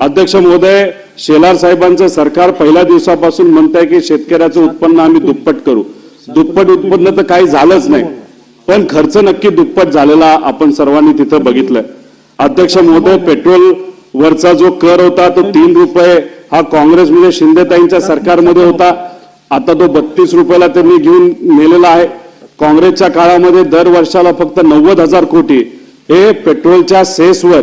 अध्यक्ष महोदय शेलार साहेबांचं सरकार पहिल्या दिवसापासून म्हणत आहे की शेतकऱ्याचं उत्पन्न आम्ही दुप्पट करू. दुप्पट उत्पन्न तर काही झालंच नाही पण खर्च नक्की दुप्पट झालेला आपण सर्वांनी तिथं बघितलंय अध्यक्ष महोदय पेट्रोल वरचा जो कर होता तो तीन रुपये हा काँग्रेस म्हणजे शिंदेताईंच्या सरकारमध्ये होता. आता तो बत्तीस रुपयाला त्यांनी घेऊन नेलेला आहे. काँग्रेसच्या काळामध्ये दर वर्षाला फक्त नव्वद हजार कोटी. हे पेट्रोलच्या सेसवर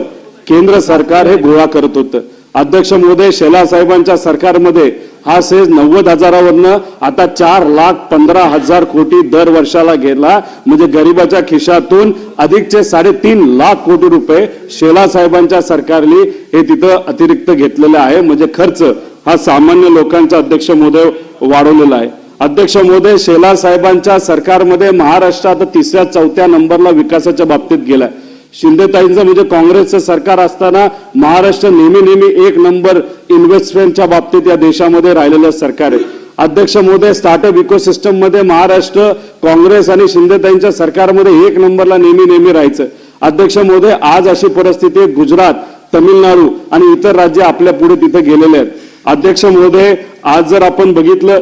केंद्र सरकार हे गोळा करत होतं. अध्यक्ष महोदय शेला साहेबांच्या सरकारमध्ये हा सेज नव्वद हजारावरनं आता चार लाख पंधरा हजार कोटी दर वर्षाला गेला. म्हणजे गरिबाच्या खिशातून अधिकचे साडेतीन लाख कोटी रुपये शेला साहेबांच्या सरकारने हे तिथं अतिरिक्त घेतलेलं आहे. म्हणजे खर्च हा सामान्य लोकांचा अध्यक्ष महोदय वाढवलेला आहे. अध्यक्ष महोदय शेला साहेबांच्या सरकारमध्ये महाराष्ट्रात तिसऱ्या चौथ्या नंबरला विकासाच्या बाबतीत गेलाय. शिंदेताईंचं म्हणजे काँग्रेसचं सरकार असताना महाराष्ट्र नेहमी नेहमी एक नंबर इन्व्हेस्टमेंटच्या बाबतीत या देशामध्ये राहिलेलं सरकार आहे. अध्यक्ष महोदय स्टार्टअप इकोसिस्टममध्ये महाराष्ट्र काँग्रेस आणि शिंदेताईंच्या सरकारमध्ये एक नंबरला नेहमी नेहमी राहायचं. अध्यक्ष महोदय आज अशी परिस्थिती आहे गुजरात तमिळनाडू आणि इतर राज्य आपल्या पुढे तिथे गेलेले आहेत. अध्यक्ष महोदय आज जर आपण बघितलं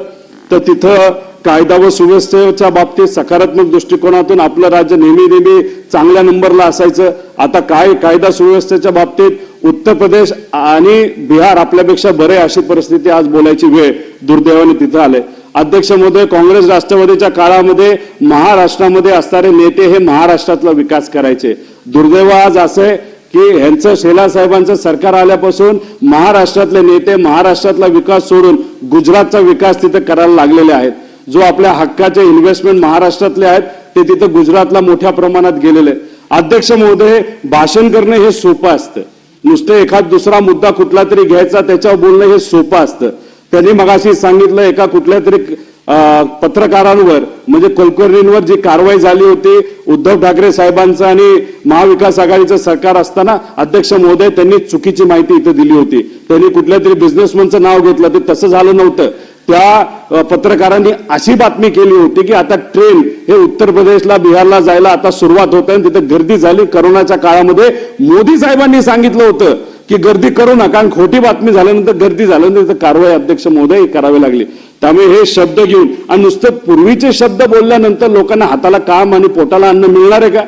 तर तिथं कायदा व सुव्यवस्थेच्या बाबतीत सकारात्मक दृष्टिकोनातून आपलं राज्य नेहमी नेहमी चांगल्या नंबरला असायचं. आता काय कायदा सुव्यवस्थेच्या बाबतीत उत्तर प्रदेश आणि बिहार आपल्यापेक्षा बरे अशी परिस्थिती आज बोलायची वेळ दुर्दैवाने तिथं आले अध्यक्ष महोदय काँग्रेस राष्ट्रवादीच्या काळामध्ये महाराष्ट्रामध्ये असणारे नेते हे महाराष्ट्रातला विकास करायचे. दुर्दैव आज असे की ह्यांचं शेला साहेबांचं सरकार आल्यापासून महाराष्ट्रातले नेते महाराष्ट्रातला विकास सोडून गुजरातचा विकास तिथे करायला लागलेले आहेत. जो आपल्या हक्काचे इन्व्हेस्टमेंट महाराष्ट्रातले आहेत ते तिथं गुजरातला मोठ्या प्रमाणात गेलेले. अध्यक्ष महोदय भाषण करणं हे सोपं असतं. नुसतं एखाद दुसरा मुद्दा कुठला तरी घ्यायचा त्याच्यावर बोलणं हे सोपं असतं. त्यांनी मगाशी सांगितलं एका कुठल्या तरी अं, पत्रकारांवर म्हणजे कुलकर्णींवर जी कारवाई झाली होती उद्धव ठाकरे साहेबांचं आणि महाविकास आघाडीचं सरकार असताना अध्यक्ष महोदय त्यांनी चुकीची माहिती इथं दिली होती. त्यांनी कुठल्या तरी बिझनेसमनचं नाव घेतलं ते तसं झालं नव्हतं. त्या पत्रकारांनी अशी बातमी केली होती की आता ट्रेन हे उत्तर प्रदेशला बिहारला जायला आता सुरुवात होते आणि तिथे गर्दी झाली करोनाच्या काळामध्ये. मोदी साहेबांनी सांगितलं होतं की गर्दी करू नका कारण खोटी बातमी झाल्यानंतर गर्दी झाल्यानंतर तिथे कारवाई अध्यक्ष महोदय करावी लागली. त्यामुळे हे शब्द घेऊन आणि नुसते पूर्वीचे शब्द बोलल्यानंतर लोकांना हाताला काम आणि पोटाला अन्न मिळणार आहे का?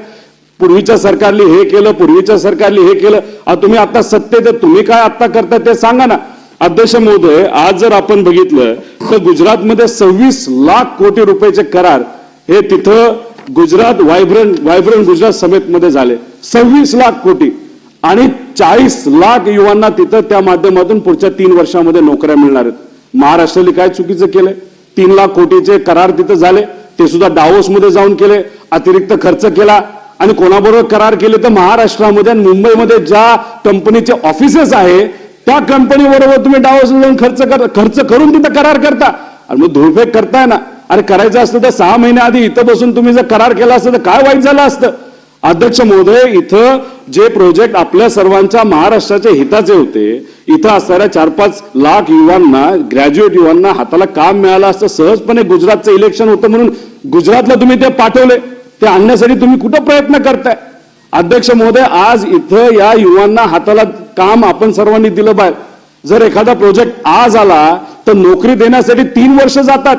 पूर्वीच्या सरकारने हे केलं पूर्वीच्या सरकारने हे केलं. तुम्ही आता सत्तेत तुम्ही काय आता करता ते सांगा ना. अध्यक्ष महोदय आज जर आपण बघितलं तर गुजरातमध्ये सव्वीस लाख कोटी रुपयाचे करार हे तिथं गुजरात व्हायब्रंट व्हायब्रंट गुजरात समेत मध्ये झाले. सव्वीस लाख कोटी. आणि चाळीस लाख युवांना तिथं त्या माध्यमातून पुढच्या तीन वर्षामध्ये नोकऱ्या मिळणार आहेत. महाराष्ट्राने काय चुकीचं केलंय? तीन लाख कोटीचे करार तिथं झाले. ते सुद्धा डावोस मध्ये जाऊन केले अतिरिक्त खर्च केला. आणि कोणाबरोबर करार केले तर महाराष्ट्रामध्ये आणि मुंबईमध्ये ज्या कंपनीचे ऑफिसेस आहे त्या कंपनी बरोबर तुम्ही डावस जाऊन खर्च कर खर्च करून तिथं करार करता. आणि मग धुळफेक करताय ना अरे करायचं असतं तर सहा महिन्या आधी इथं बसून तुम्ही जर करार केला असतं तर काय वाईट झालं असतं? अध्यक्ष महोदय इथं जे प्रोजेक्ट आपल्या सर्वांच्या महाराष्ट्राच्या हिताचे होते इथं असणाऱ्या चार पाच लाख युवांना ग्रॅज्युएट युवांना हाताला काम मिळालं असतं. सहजपणे गुजरातचं इलेक्शन होतं म्हणून गुजरातला तुम्ही ते पाठवले. ते आणण्यासाठी तुम्ही कुठं प्रयत्न करताय? अध्यक्ष महोदय आज इथं या युवांना हाताला काम आपण सर्वांनी दिलं पाहिजे जर एखादा प्रोजेक्ट आज आला तर नोकरी देण्यासाठी तीन वर्ष जातात.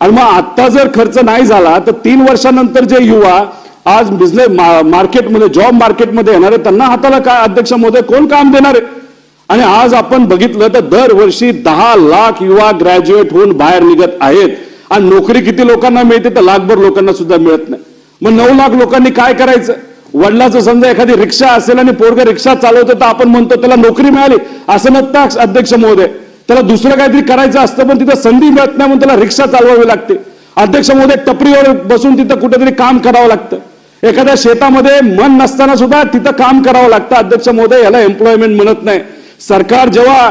आणि मग आता जर खर्च नाही झाला तर तीन वर्षानंतर जे युवा आज बिझनेस मार्केटमध्ये जॉब मार्केटमध्ये येणार आहे त्यांना हाताला काय? अध्यक्ष महोदय कोण काम देणार आहे? आणि आज आपण बघितलं तर दरवर्षी दहा लाख युवा ग्रॅज्युएट होऊन बाहेर निघत आहेत. आणि नोकरी किती लोकांना मिळते तर लाखभर लोकांना सुद्धा मिळत नाही. मग नऊ लाख लोकांनी काय करायचं? वडिलाचं समजा एखादी रिक्षा असेल आणि पोरग रिक्षा चालवतो तर आपण म्हणतो त्याला नोकरी मिळाली. असं नसता अध्यक्ष महोदय. त्याला दुसरं काहीतरी करायचं असतं पण तिथं संधी मिळत नाही म्हणून त्याला रिक्षा चालवावी लागते. अध्यक्ष महोदय टपरीवर बसून तिथं कुठेतरी काम करावं लागतं. एखाद्या शेतामध्ये मन नसताना सुद्धा तिथं काम करावं लागतं. अध्यक्ष महोदय याला एम्प्लॉयमेंट म्हणत नाही. सरकार जेव्हा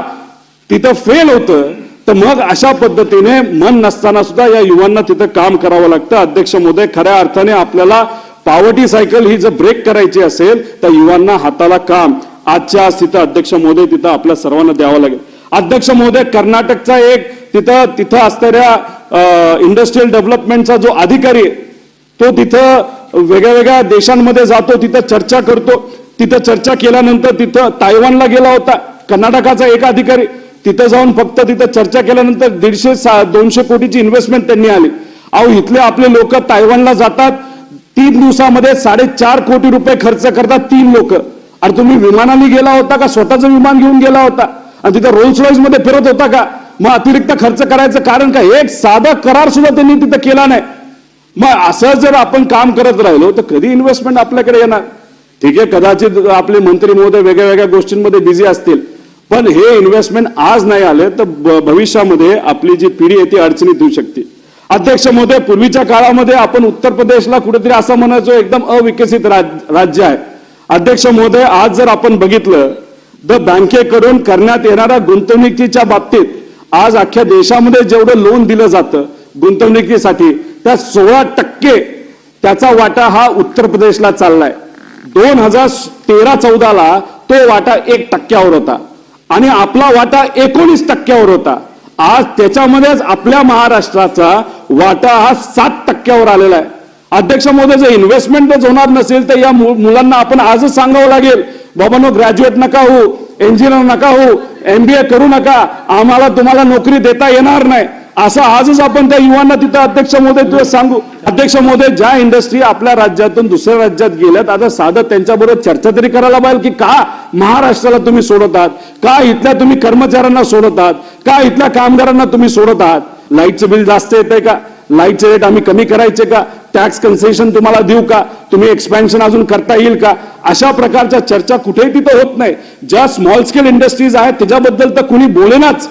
तिथं फेल होतं तर मग अशा पद्धतीने मन नसताना सुद्धा या युवांना तिथं काम करावं लागतं. अध्यक्ष महोदय खऱ्या अर्थाने आपल्याला पावटी सायकल ही जर ब्रेक करायची असेल तर युवांना हाताला काम. आजच्या आज तिथं अध्यक्ष महोदय तिथं आपल्या सर्वांना द्यावं लागेल. अध्यक्ष महोदय कर्नाटकचा एक तिथं तिथं असणाऱ्या इंडस्ट्रीयल डेव्हलपमेंटचा जो अधिकारी आहे तो तिथं वेगळ्या वेगळ्या देशांमध्ये जातो तिथं चर्चा करतो. तिथं चर्चा केल्यानंतर तिथं तायवानला गेला होता कर्नाटकाचा एक अधिकारी. तिथं जाऊन फक्त तिथं चर्चा केल्यानंतर दीडशे सा- दोनशे कोटीची इन्व्हेस्टमेंट त्यांनी आली. अहो इथले आपले लोक तायवानला जातात तीन दिवसामध्ये साडेचार कोटी रुपये खर्च करतात तीन लोक. आणि तुम्ही विमानाने गेला होता का? स्वतःचं विमान घेऊन गेला होता. आणि तिथं रोल्स रॉईसमध्ये फिरत होता का? मग अतिरिक्त खर्च करायचं कारण का? एक साधा करार सुद्धा त्यांनी तिथं केला नाही. मग असं जर आपण काम करत राहिलो तर कधी इन्व्हेस्टमेंट आपल्याकडे येणार? ठीक आहे कदाचित आपले मंत्री महोदय वेगळ्या वेगळ्या गोष्टींमध्ये बिझी असतील. पण हे इन्व्हेस्टमेंट आज नाही आले तर भविष्यामध्ये आपली जी पिढी आहे ती अडचणीत येऊ शकते. अध्यक्ष महोदय पूर्वीच्या काळामध्ये आपण उत्तर प्रदेशला कुठेतरी असं म्हणायचो एकदम अविकसित राज- राज्य आहे. अध्यक्ष महोदय आज जर आपण बघितलं तर बँकेकडून करण्यात येणाऱ्या गुंतवणुकीच्या बाबतीत आज अख्ख्या देशामध्ये जेवढं लोन दिलं जातं गुंतवणुकीसाठी त्या सोळा टक्के त्याचा वाटा हा उत्तर प्रदेशला चाललाय. दोन हजार तेरा चौदाला तो वाटा एक टक्क्यावर होता आणि आपला वाटा एकोणीस टक्क्यावर होता. आज त्याच्यामध्येच आपल्या महाराष्ट्राचा वाटा हा सात टक्क्यावर आलेला आहे. अध्यक्ष महोदय जर इन्व्हेस्टमेंटच होणार नसेल तर या मु- मुलांना आपण आजच सांगावं लागेल बाबांनो ग्रॅज्युएट नका हो इंजिनियर नका हो एमबीए करू नका आम्हाला तुम्हाला नोकरी देता येणार नाही. असं आजच आपण त्या युवांना तिथं अध्यक्ष महोदय तुला सांगू. अध्यक्ष महोदय ज्या इंडस्ट्री आपल्या राज्यातून दुसऱ्या राज्यात गेल्यात आता साधं त्यांच्याबरोबर चर्चा तरी करायला पाहिजे की का महाराष्ट्राला तुम्ही सोडत आहात? का इथल्या तुम्ही कर्मचाऱ्यांना सोडत आहात? का इथल्या कामगारांना तुम्ही सोडत आहात? लाईटचं बिल जास्त येतंय का? लाईटचे रेट आम्ही कमी करायचे का? टॅक्स कन्सेशन तुम्हाला देऊ का? तुम्ही एक्सपॅन्शन अजून करता येईल का? अशा प्रकारच्या चर्चा कुठेही तिथं होत नाही. ज्या स्मॉल स्केल इंडस्ट्रीज आहेत त्याच्याबद्दल तर कुणी बोलेनाच.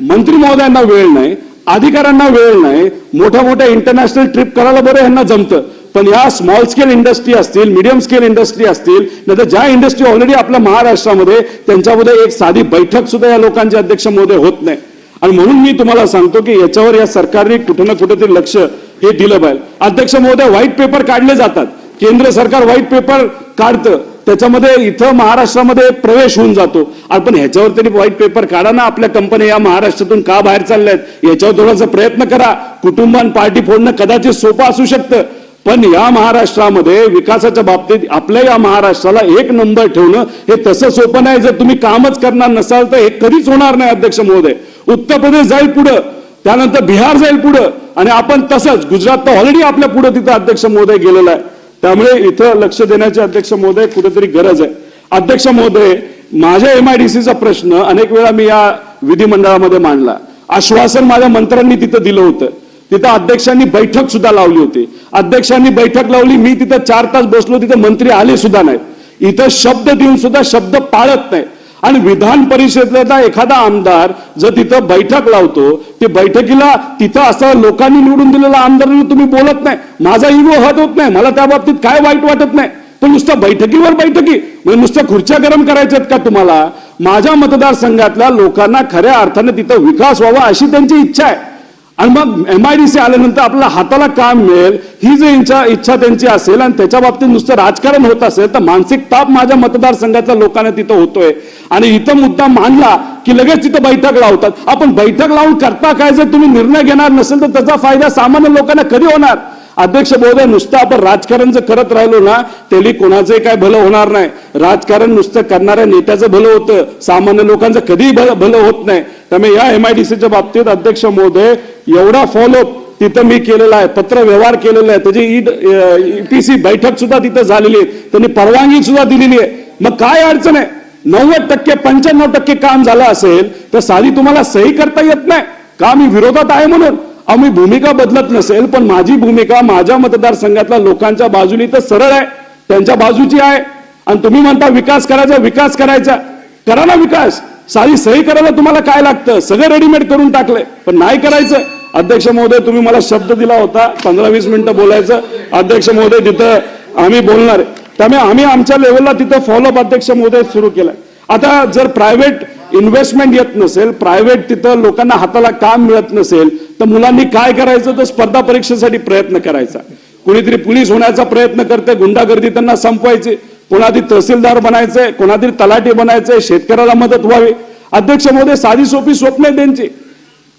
मंत्री महोदयांना वेळ नाही. अधिकाऱ्यांना वेळ नाही मोठ्या मोठ्या इंटरनॅशनल ट्रिप करायला बरं यांना जमतं. पण या स्मॉल स्केल इंडस्ट्री असतील मिडियम स्केल इंडस्ट्री असतील नाही ज्या इंडस्ट्री ऑलरेडी आपल्या महाराष्ट्रामध्ये त्यांच्यामध्ये एक साधी बैठक सुद्धा या लोकांचे अध्यक्ष महोदय होत नाही. आणि म्हणून मी तुम्हाला सांगतो की याच्यावर या सरकारने कुठं ना कुठेतरी लक्ष हे दिलं पाहिजे. अध्यक्ष महोदय व्हाईट पेपर काढले जातात. केंद्र सरकार व्हाईट पेपर काढतं. त्याच्यामध्ये इथं महाराष्ट्रामध्ये प्रवेश होऊन जातो. आपण पण ह्याच्यावर तरी व्हाईट पेपर काढा ना आपल्या कंपन्या या महाराष्ट्रातून का बाहेर चालल्यात. याच्यावर थोडासा प्रयत्न करा. कुटुंबान पार्टी फोडणं कदाचित सोपं असू शकतं. पण या महाराष्ट्रामध्ये विकासाच्या बाबतीत आपल्या या महाराष्ट्राला एक नंबर ठेवणं हे तसं सोपं नाही. जर तुम्ही कामच करणार नसाल तर हे कधीच होणार नाही अध्यक्ष महोदय. उत्तर प्रदेश जाईल पुढं. त्यानंतर बिहार जाईल पुढं. आणि आपण तसंच गुजरात तर ऑलरेडी आपल्या पुढे तिथं अध्यक्ष महोदय गेलेला आहे. त्यामुळे इथं लक्ष देण्याचे अध्यक्ष महोदय कुठेतरी गरज आहे. अध्यक्ष महोदय माझ्या एमआयडीसीचा प्रश्न अनेक वेळा मी या विधिमंडळामध्ये मांडला. आश्वासन माझ्या मंत्र्यांनी तिथं दिलं होतं. तिथं अध्यक्षांनी बैठक सुद्धा लावली होती. अध्यक्षांनी बैठक लावली मी तिथं चार तास बसलो तिथं मंत्री आले सुद्धा नाहीत. इथं शब्द देऊन सुद्धा शब्द पाळत नाही आणि विधान परिषदेचा एखादा आमदार जर तिथं बैठक लावतो ते बैठकीला तिथं असं लोकांनी निवडून दिलेला आमदार तुम्ही बोलत नाही. माझा इगो हत होत नाही. मला त्या बाबतीत काय वाईट वाटत नाही. तो नुसतं बैठकीवर बैठकी. म्हणजे नुसतं खुर्च्या गरम करायच्यात का तुम्हाला? माझ्या मतदारसंघातल्या लोकांना खऱ्या अर्थाने तिथं विकास व्हावा अशी त्यांची इच्छा आहे. आणि मग एम आय डी सी आल्यानंतर आपल्याला हाताला काम मिळेल. ही जी इच्छा इच्छा त्यांची असेल आणि त्याच्या बाबतीत नुसतं राजकारण होत असेल तर मानसिक ताप माझ्या मतदारसंघातल्या लोकांना तिथं होतोय. आणि इथं मुद्दा मांडला की लगेच तिथं बैठक लावतात. आपण बैठक लावून करता काय? जर तुम्ही निर्णय घेणार नसेल तर त्याचा फायदा सामान्य लोकांना कधी होणार? अध्यक्ष महोदय नुसतं आपण राजकारण जर करत राहिलो ना त्याने कोणाचंही काय भलं होणार नाही. राजकारण नुसतं करणाऱ्या नेत्याचं भलं होतं. सामान्य लोकांचं कधीही भलं भलं होत नाही. त्यामुळे या एमआयडीसीच्या बाबतीत अध्यक्ष महोदय एवढा फॉलोअप तिथं मी केलेला आहे पत्र व्यवहार केलेला आहे. त्याची ई ईपीसी बैठक सुद्धा तिथं झालेली आहे. त्यांनी परवानगी सुद्धा दिलेली आहे. मग काय अडचण आहे? नव्वद टक्के पंच्याण्णव टक्के काम झालं असेल तर साधी तुम्हाला सही करता येत नाही. का मी विरोधात आहे म्हणून? मी भूमिका बदलत नसेल पण माझी भूमिका माझ्या मतदारसंघातल्या लोकांच्या बाजूनी तर सरळ आहे. त्यांच्या बाजूची आहे. आणि तुम्ही म्हणता विकास करायचा विकास करायचा. करा ना विकास. साधी सही करायला तुम्हाला काय लागतं? सगळं रेडीमेड करून टाकलंय. पण नाही करायचं. अध्यक्ष महोदय तुम्ही मला शब्द दिला होता. पंधरा वीस मिनिटं बोलायचं. अध्यक्ष महोदय तिथं आम्ही बोलणार त्यामुळे आम्ही आमच्या लेवलला तिथं फॉलोअप अध्यक्ष महोदय सुरू केलाय. आता जर प्रायव्हेट इन्व्हेस्टमेंट येत नसेल प्रायव्हेट तिथं लोकांना हाताला काम मिळत नसेल तर मुलांनी काय करायचं? तर स्पर्धा परीक्षेसाठी प्रयत्न करायचा. कुणीतरी पोलीस होण्याचा प्रयत्न करते गुंडागर्दी त्यांना संपवायची. कोणातरी तहसीलदार बनायचंय कोणातरी तलाठी बनायचंय शेतकऱ्याला मदत व्हावी. अध्यक्ष महोदय साधी सोपी स्वप्न आहे त्यांची.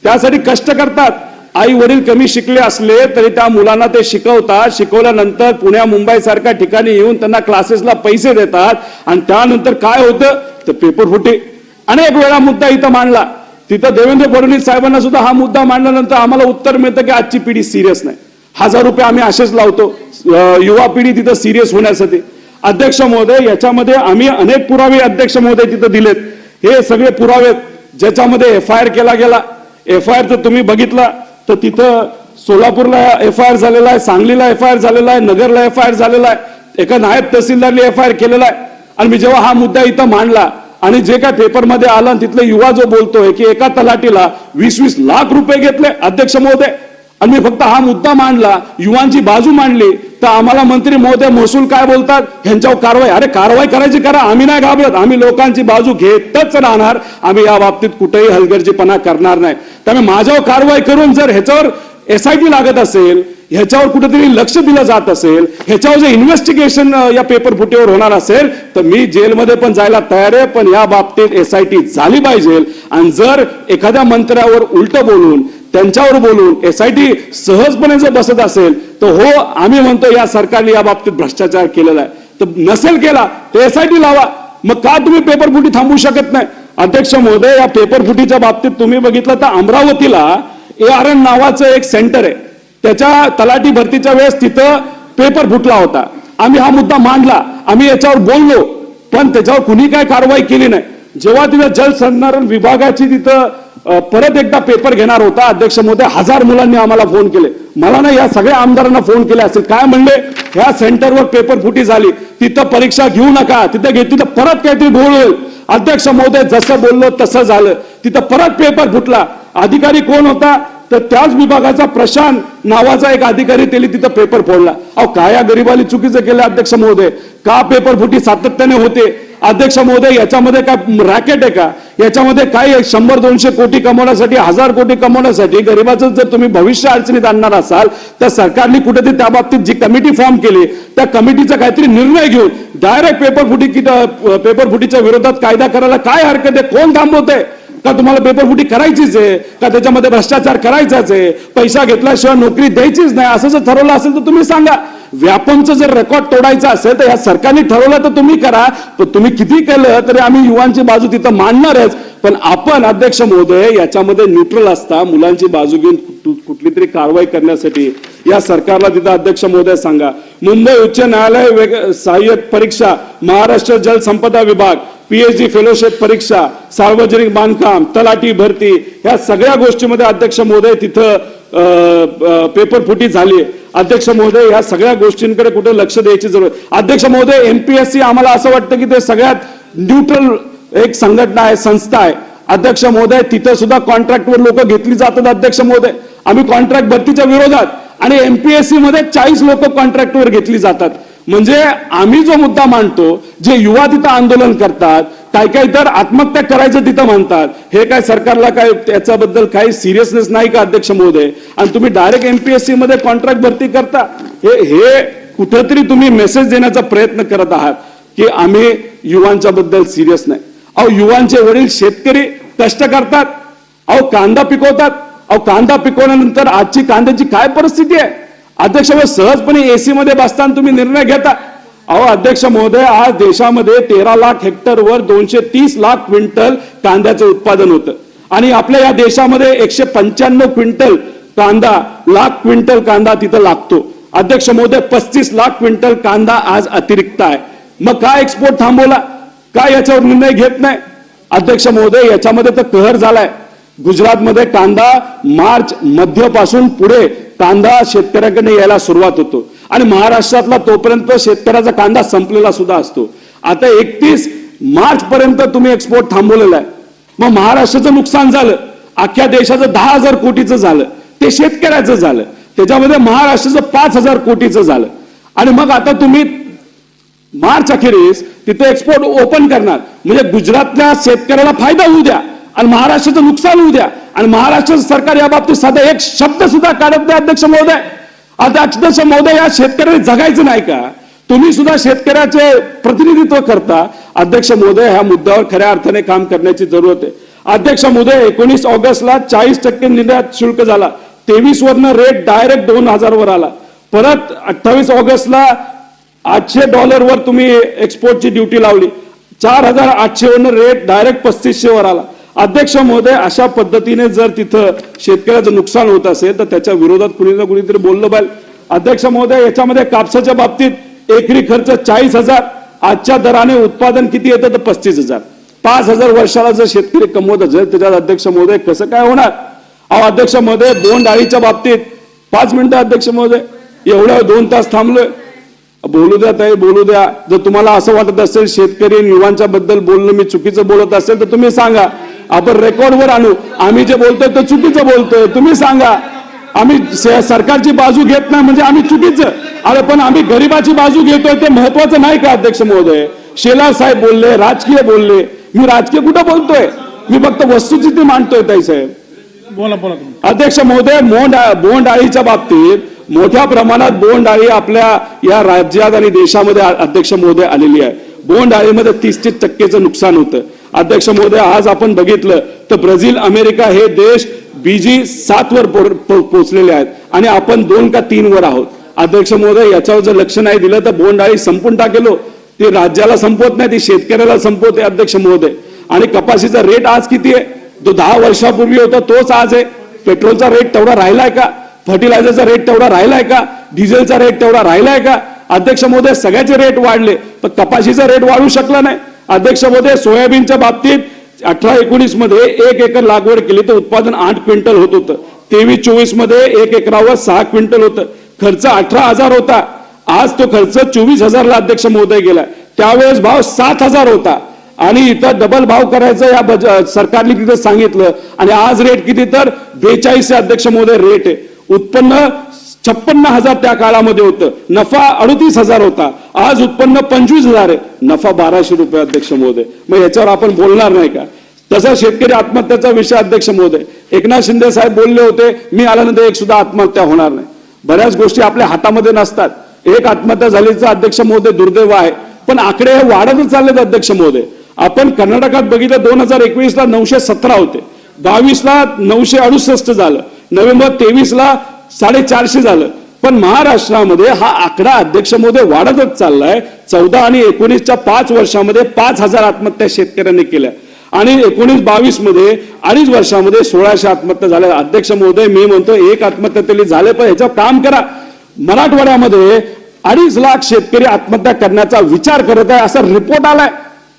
त्यासाठी कष्ट करतात. आई वडील कमी शिकले असले तरी त्या मुलांना ते शिकवतात. शिकवल्यानंतर पुण्या मुंबई सारख्या ठिकाणी येऊन त्यांना क्लासेसला पैसे देतात. आणि त्यानंतर काय होतं? तर पेपर फुटे. अनेक वेळा मुद्दा इथं मांडला. तिथं देवेंद्र फडणवीस साहेबांना सुद्धा हा मुद्दा मांडल्यानंतर आम्हाला उत्तर मिळतं की आजची पिढी सिरियस नाही. हजार रुपये आम्ही असेच लावतो. युवा पिढी तिथं सिरियस होण्यासाठी. अध्यक्ष महोदय याच्यामध्ये आम्ही अनेक पुरावे अध्यक्ष महोदय तिथं दिलेत. हे सगळे पुरावे आहेत, ज्याच्यामध्ये एफ आय आर केला गेला. एफ आय आर जर तुम्ही बघितला. तर तिथं सोलापूरला एफ आय आर झालेला आहे सांगलीला एफ आय आर झालेला आहे नगरला एफ आय आर झालेला आहे. एका नायब तहसीलदारने एफ आय आर केलेला आहे. आणि मी जेव्हा हा मुद्दा इथं मांडला आणि जे काय पेपरमध्ये आलं तिथले युवा जो बोलतोय की एका तलाटीला वीस वीस लाख रुपये घेतले अध्यक्ष महोदय. आणि मी फक्त हा मुद्दा मांडला युवांची बाजू मांडली तर आम्हाला मंत्री महोदय महसूल काय बोलतात? ह्यांच्यावर कारवाई. अरे कारवाई करायची करा आम्ही नाही घाबरत. आम्ही लोकांची बाजू घेतच राहणार. आम्ही या बाबतीत कुठेही हलगर्जीपणा करणार नाही. त्यामुळे माझ्यावर कारवाई करून जर ह्याच्यावर एस आय टी लागत असेल ह्याच्यावर कुठेतरी लक्ष दिलं जात असेल ह्याच्यावर जे इन्व्हेस्टिगेशन या पेपर फुटेवर होणार असेल तर मी जेलमध्ये पण जायला तयार आहे पण या बाबतीत एस आय टी झाली पाहिजे. आणि जर एखाद्या मंत्र्यावर उलट बोलून त्यांच्यावर बोलून एस आय टी सहजपणे जर बसत असेल तर हो आम्ही म्हणतो या सरकारने या बाबतीत भ्रष्टाचार केलेला आहे. तर नसेल केला तर टी लावा. मग का तुम्ही पेपर फुटी थांबवू शकत नाही? अध्यक्ष महोदय या पेपर फुटीच्या बाबतीत तुम्ही बघितलं तर अमरावतीला ए आर एन नावाचं एक सेंटर आहे. त्याच्या तलाठी भरतीच्या वेळेस तिथं पेपर फुटला होता. आम्ही हा मुद्दा मांडला. आम्ही याच्यावर बोललो. पण त्याच्यावर कुणी काय कारवाई केली नाही. जेव्हा तिथं जलसंधारण विभागाची तिथं परत एकदा पेपर घेणार होता अध्यक्ष महोदय हजार मुलांनी आम्हाला फोन केले. मला ना या सगळ्या आमदारांना फोन केले असेल. काय म्हणले? ह्या सेंटरवर पेपर फुटी झाली. तिथं परीक्षा घेऊ नका. तिथं घे तिथं परत काहीतरी बोल होईल अध्यक्ष महोदय जसं बोललो तसं झालं. तिथं परत पेपर फुटला. अधिकारी कोण होता? तर त्याच विभागाचा प्रशांत नावाचा एक अधिकारी त्याने तिथं पेपर फोडला. अहो काय या गरीबाली चुकीचं केलं अध्यक्ष महोदय? का पेपर फुटी सातत्याने होते? अध्यक्ष महोदय याच्यामध्ये काय रॅकेट आहे का? याच्यामध्ये काय शंभर दोनशे कोटी कमवण्यासाठी हजार कोटी कमवण्यासाठी गरिबाचं जर तुम्ही भविष्य अडचणीत आणणार असाल तर सरकारने कुठेतरी त्या बाबतीत जी कमिटी फॉर्म केली त्या कमिटीचा काहीतरी निर्णय घेऊन डायरेक्ट पेपर फुटी पेपर फुटीच्या विरोधात कायदा करायला काय हरकत आहे? कोण थांबवतंय? का तुम्हाला पेपर फुटी करायचीच आहे? का त्याच्यामध्ये भ्रष्टाचार करायचाच आहे? पैसा घेतल्याशिवाय नोकरी द्यायचीच नाही. असं जर ठरवलं असेल तर तुम्ही सांगा. व्यापमचं जर रेकॉर्ड तोडायचं असेल तर या सरकारने ठरवलं तर तुम्ही करा. पण तुम्ही किती केलं तरी आम्ही युवांची बाजू तिथं मांडणारच. पण आपण अध्यक्ष महोदय याच्यामध्ये न्यूट्रल असता. मुलांची बाजू घेऊन कुठली तरी कारवाई करण्यासाठी या सरकारला तिथं अध्यक्ष महोदय सांगा. मुंबई उच्च न्यायालय सहाय्यक परीक्षा महाराष्ट्र जलसंपदा विभाग. पीएचडी फेलोशिप परीक्षा सार्वजनिक बांधकाम तलाठी भरती ह्या सगळ्या गोष्टीमध्ये अध्यक्ष महोदय तिथं पेपर फुटी झाली. अध्यक्ष महोदय ह्या सगळ्या गोष्टींकडे कुठे लक्ष द्यायची जरूर. अध्यक्ष महोदय एमपीएससी आम्हाला असं वाटतं की ते सगळ्यात न्यूट्रल एक संघटना आहे संस्था आहे. अध्यक्ष महोदय तिथं सुद्धा कॉन्ट्रॅक्टवर लोक घेतली जातात अध्यक्ष महोदय. आम्ही कॉन्ट्रॅक्ट भरतीच्या विरोधात आणि एमपीएससी मध्ये चाळीस लोक कॉन्ट्रॅक्टवर घेतली जातात. म्हणजे आम्ही जो मुद्दा मांडतो जे युवा तिथं आंदोलन करतात काय काय तर आत्महत्या करायचं तिथं म्हणतात हे काय सरकारला काय त्याच्याबद्दल काही सिरियसनेस नाही का अध्यक्ष महोदय? आणि तुम्ही डायरेक्ट एमपीएससी मध्ये कॉन्ट्रॅक्ट भरती करता. हे हे कुठेतरी तुम्ही मेसेज देण्याचा प्रयत्न करत आहात की आम्ही युवांच्या बद्दल सिरियस नाही. अहो युवांचे वडील शेतकरी कष्ट करतात. अहो कांदा पिकवतात. अहो कांदा पिकवल्यानंतर आजची कांद्याची काय परिस्थिती आहे? अध्यक्ष सहजपणे एसी मध्ये बसताना तुम्ही निर्णय घेता. अहो अध्यक्ष महोदय आज देशामध्ये तेरा लाख हेक्टरवर दोनशे तीस लाख क्विंटल कांद्याचं उत्पादन होतं. आणि आपल्या या देशामध्ये एकशे पंच्याण्णव क्विंटल कांदा लाख क्विंटल कांदा तिथं लागतो. अध्यक्ष महोदय पस्तीस लाख क्विंटल कांदा आज अतिरिक्त आहे. मग का एक्सपोर्ट थांबवला? का याच्यावर निर्णय घेत नाही? अध्यक्ष महोदय याच्यामध्ये तर कहर झालाय. गुजरातमध्ये कांदा मार्च मध्यपासून पुढे कांदा शेतकऱ्याकडे यायला सुरुवात होतो. आणि महाराष्ट्रातला तोपर्यंत शेतकऱ्याचा कांदा संपलेला सुद्धा असतो. आता एकतीस मार्च पर्यंत तुम्ही एक्सपोर्ट थांबवलेला आहे. मग महाराष्ट्राचं नुकसान झालं. अख्ख्या देशाचं दहा हजार कोटीचं झालं. ते शेतकऱ्याचं झालं. त्याच्यामध्ये महाराष्ट्राचं पाच हजार कोटीचं झालं. आणि मग आता तुम्ही मार्च अखेरीस तिथे एक्सपोर्ट ओपन करणार. म्हणजे गुजरातल्या शेतकऱ्याला फायदा होऊ द्या. आणि महाराष्ट्राचं नुकसान होऊ द्या. आणि महाराष्ट्राचं सरकार या बाबतीत साधा एक शब्द सुद्धा काढत नाही अध्यक्ष महोदय. आता अध्यक्ष महोदय या शेतकऱ्याने जगायचं नाही का? तुम्ही सुद्धा शेतकऱ्याचे प्रतिनिधित्व करता. अध्यक्ष महोदय ह्या मुद्द्यावर खऱ्या अर्थाने काम करण्याची जरूरत आहे. अध्यक्ष महोदय एकोणीस ऑगस्टला चाळीस टक्के निर्यात शुल्क झाला. तेवीस वरनं रेट डायरेक्ट दोन हजार वर आला. परत अठ्ठावीस ऑगस्टला आठशे डॉलरवर तुम्ही एक्सपोर्टची ड्युटी लावली. चार हजार आठशे वरनं रेट डायरेक्ट पस्तीसशे वर आला. अध्यक्ष महोदय अशा पद्धतीने जर तिथं शेतकऱ्याचं नुकसान होत असेल तर त्याच्या विरोधात कुणी ना कुणीतरी बोललं पाहिजे. अध्यक्ष महोदय याच्यामध्ये कापसाच्या बाबतीत एकरी खर्च चाळीस हजार आजच्या दराने उत्पादन किती येतं तर पस्तीस हजार. पाच हजार वर्षाला जर शेतकरी कमवत असेल त्याच्यात अध्यक्ष महोदय कसं काय होणार? अहो अध्यक्ष महोदय दोन डाळीच्या बाबतीत पाच मिनिटं अध्यक्ष महोदय एवढ्या दोन तास थांबलोय. बोलू द्या ताई बोलू द्या. जर तुम्हाला असं वाटत असेल शेतकरी युवांच्या बद्दल बोलणं मी चुकीचं बोलत असेल तर तुम्ही सांगा. आपण रेकॉर्डवर आणू. आम्ही जे बोलतोय ते चुकीचं बोलतोय. तुम्ही सांगा. आम्ही सरकारची बाजू घेत नाही म्हणजे आम्ही चुकीचं. अरे पण आम्ही गरिबाची बाजू घेतोय ते महत्वाचं नाही का अध्यक्ष महोदय? शेलार साहेब बोलले राजकीय बोलले. मी राजकीय कुठं बोलतोय? मी फक्त वस्तुस्थिती मांडतोय ताई साहेब. बोला बोला अध्यक्ष महोदय बोंड बोंड अळीच्या बाबतीत मोठ्या प्रमाणात बोंड अळी आपल्या या राज्यात आणि देशामध्ये अध्यक्ष महोदय आलेली आहे. बोंड अळीमध्ये तीस तीस टक्केचं नुकसान होतं. अध्यक्ष महोदय आज आपण बघितलं तर ब्राझील अमेरिका हे देश बीजी सात वर पोहोचलेले आहेत आणि आपण दोन का तीन वर आहोत. अध्यक्ष महोदय याच्यावर जर लक्ष नाही दिलं तर बोंडआळी संपून टाकेलो हो. ती राज्याला संपवत नाही ती शेतकऱ्याला संपवते अध्यक्ष महोदय. आणि कपाशीचा रेट आज किती आहे? जो दहा वर्षापूर्वी होता तोच आज आहे. पेट्रोलचा रेट तेवढा राहिलाय का? फर्टिलायझरचा रेट तेवढा राहिलाय का? डिझेलचा रेट तेवढा राहिलाय का? अध्यक्ष महोदय सगळ्याचे रेट वाढले पण कपाशीचा रेट वाढू शकला नाही. अध्यक्ष महोदय सोयाबीनच्या बाबतीत अठरा एकोणीसमध्ये एक एकर लागवड केली तर उत्पादन आठ क्विंटल होत होतं. तेवीस चोवीसमध्ये एक एकरावर सहा क्विंटल होतं. खर्च अठरा हजार होता. आज तो खर्च चोवीस हजारला अध्यक्ष महोदय गेला. त्यावेळेस भाव सात हजार होता. आणि इथं डबल भाव करायचा या बज सरकारने तिथं सांगितलं. आणि आज रेट किती तर बेचाळीस अध्यक्ष महोदय रेट आहे. उत्पन्न छप्पन्न हजार त्या काळामध्ये होतं. नफा अडतीस हजार होता. आज उत्पन्न पंचवीस हजार आहे. नफा बाराशे रुपये अध्यक्ष महोदय. मग याच्यावर आपण बोलणार नाही का? तसा शेतकरी आत्महत्याचा विषय अध्यक्ष महोदय. एकनाथ शिंदे साहेब बोलले होते मी आल्यानंतर एक सुद्धा आत्महत्या होणार नाही. बऱ्याच गोष्टी आपल्या हातामध्ये नसतात. एक आत्महत्या झालीचं अध्यक्ष महोदय दुर्दैव आहे. पण आकडे हे वाढतच चाललेत अध्यक्ष महोदय. आपण कर्नाटकात बघितलं दोन हजार एकवीस ला नऊशे सतरा होते. बावीस ला नऊशे अडुसष्ट झालं. नोव्हेंबर तेवीस ला साडेचारशे झालं. पण महाराष्ट्रामध्ये हा आकडा अध्यक्ष महोदय वाढतच चाललाय. चौदा आणि एकोणीसच्या पाच वर्षामध्ये पाच हजार आत्महत्या शेतकऱ्यांनी केल्या. आणि एकोणीस बावीसमध्ये अडीच वर्षामध्ये सोळाशे आत्महत्या झाल्या. अध्यक्ष महोदय मी म्हणतो एक आत्महत्या तरी झाले पण ह्याच्यावर काम करा. मराठवाड्यामध्ये अडीच लाख शेतकरी आत्महत्या करण्याचा विचार करत आहे असा रिपोर्ट आलाय.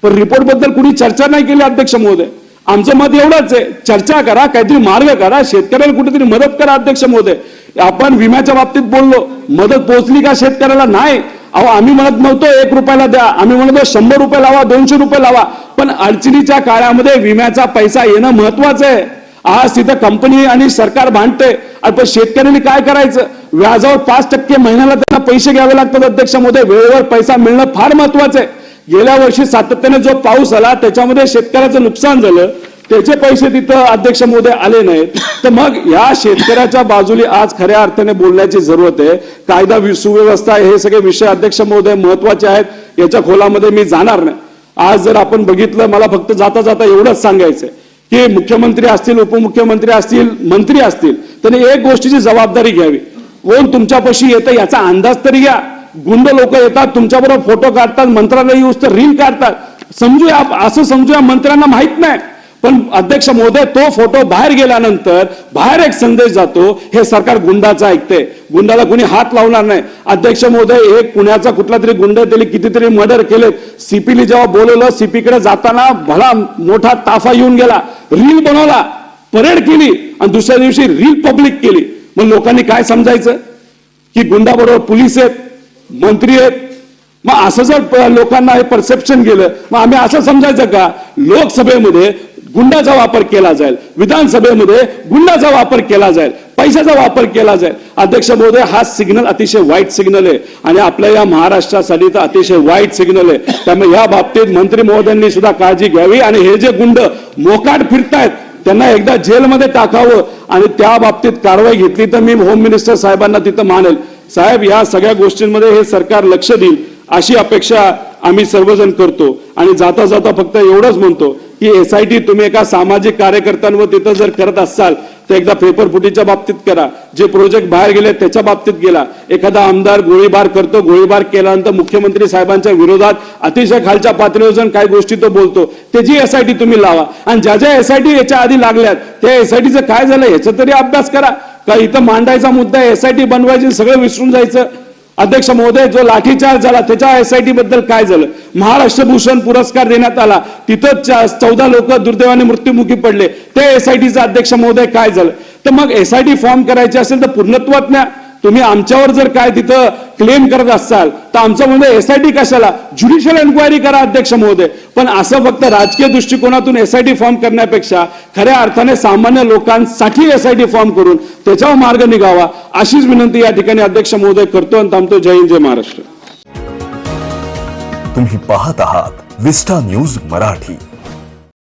पण रिपोर्टबद्दल कुणी चर्चा नाही केली अध्यक्ष महोदय. आमचं मत एवढंच आहे. चर्चा करा काहीतरी मार्ग करा. शेतकऱ्याला कुठेतरी मदत करा अध्यक्ष महोदय. आपण विम्याच्या बाबतीत बोललो मदत पोहोचली का शेतकऱ्याला? नाही. अहो आम्ही म्हणत नव्हतो एक रुपयाला द्या. आम्ही म्हणतो शंभर रुपये लावा दोनशे रुपये लावा. पण अडचणीच्या काळामध्ये विम्याचा पैसा येणं महत्वाचं आहे. आज तिथं कंपनी आणि सरकार भांडते आणि पण शेतकऱ्यांनी काय करायचं? व्याजावर पाच टक्के महिन्याला त्यांना पैसे घ्यावे लागतात अध्यक्ष मोदी वेळेवर पैसा मिळणं फार महत्वाचं आहे. गेल्या वर्षी सातत्याने जो पाऊस आला त्याच्यामध्ये शेतकऱ्याचं नुकसान झालं. त्याचे पैसे तिथं अध्यक्ष महोदय आले नाहीत. तर मग या शेतकऱ्याच्या बाजूने आज खऱ्या अर्थाने बोलण्याची जरूरत आहे. कायदा सुव्यवस्था हे सगळे विषय अध्यक्ष महोदय महत्त्वाचे आहेत. याच्या खोलामध्ये मी जाणार नाही. आज जर आपण बघितलं मला फक्त जाता जाता एवढंच सांगायचंय की मुख्यमंत्री असतील उपमुख्यमंत्री असतील मंत्री असतील त्यांनी एक गोष्टीची जबाबदारी घ्यावी. कोण तुमच्यापाशी येतं याचा अंदाज तरी घ्या. गुंड लोक येतात तुमच्याबरोबर फोटो काढतात मंत्रालय येऊस तर रील काढतात. समजूया असं समजूया मंत्र्यांना माहीत नाही. पण अध्यक्ष महोदय तो फोटो बाहेर गेल्यानंतर बाहेर एक संदेश जातो हे सरकार गुंडाचा ऐकते गुंडाला कुणी हात लावणार नाही. अध्यक्ष महोदय एक पुण्याचा कुठला तरी गुंड त्याने कितीतरी मर्डर केले सीपीली जेव्हा बोलवलं सीपीकडे जाताना भला मोठा ताफा येऊन गेला. रील बनवला परेड केली आणि दुसऱ्या दिवशी रील पब्लिक केली. मग लोकांनी काय समजायचं? की गुंडाबरोबर पोलीस आहेत मंत्री आहेत. मग असं जर लोकांना हे परसेप्शन गेलं मग आम्ही असं समजायचं का? लोकसभेमध्ये गुंडाचा वापर केला जाईल. विधानसभेमध्ये गुंडाचा वापर केला जाईल. पैशाचा वापर केला जाईल. अध्यक्ष महोदय हा सिग्नल अतिशय वाईट सिग्नल आहे. आणि आपल्या या महाराष्ट्रासाठी तर अतिशय वाईट सिग्नल आहे. त्यामुळे या बाबतीत मंत्री महोदयांनी सुद्धा काळजी घ्यावी. आणि हे जे गुंड मोकाट फिरतायत त्यांना एकदा जेलमध्ये टाकावं. आणि त्या बाबतीत कारवाई घेतली तर मी होम मिनिस्टर साहेबांना तिथं मानेल. साहेब या सगळ्या गोष्टींमध्ये हे सरकार लक्ष देईल अशी अपेक्षा आम्ही सर्वजण करतो. आणि जाता जाता फक्त एवढंच म्हणतो की एस आय टी तुम्ही एका सामाजिक कार्यकर्त्यांवर तिथं जर करत असाल तर एकदा पेपर फुटीच्या बाबतीत करा. जे प्रोजेक्ट बाहेर गेले त्याच्या बाबतीत गेला. एखादा आमदार गोळीबार करतो गोळीबार केल्यानंतर मुख्यमंत्री साहेबांच्या विरोधात अतिशय खालच्या पातळीवर जाऊन काही गोष्टी तो बोलतो. त्याची एसआयटी तुम्ही लावा. आणि ज्या ज्या एसआयटी याच्या आधी लागल्यात त्या एसआयटीचं काय झालं याचा तरी अभ्यास करा. का इथं मांडायचा मुद्दा एसआयटी बनवायची सगळं विसरून जायचं? अध्यक्ष महोदय जो लाठीचार्ज झाला त्याच्या एसआयटी बद्दल काय झालं? महाराष्ट्र भूषण पुरस्कार देण्यात आला. तिथं चौदा लोक दुर्दैवाने मृत्युमुखी पडले. ते एसआयटीचा अध्यक्ष महोदय काय झालं? तर मग एसआयटी फॉर्म करायची असेल तर पूर्णत्वात न्या तुम्ही आमच्यावर जर काय तिथं क्लेम करत असाल तर आमचं म्हणजे एसआयटी कशाला? ज्युडिशियल एन्क्वायरी करा अध्यक्ष महोदय. पण असं फक्त राजकीय दृष्टिकोनातून एसआयटी फॉर्म करण्यापेक्षा खऱ्या अर्थाने सामान्य लोकांसाठी एसआयटी फॉर्म करून त्याच्यावर मार्ग निघावा अशीच विनंती या ठिकाणी अध्यक्ष महोदय करतो आणि थांबतो जय हिंद जय महाराष्ट्र. तुम्ही पाहत आहात विस्टा न्यूज मराठी.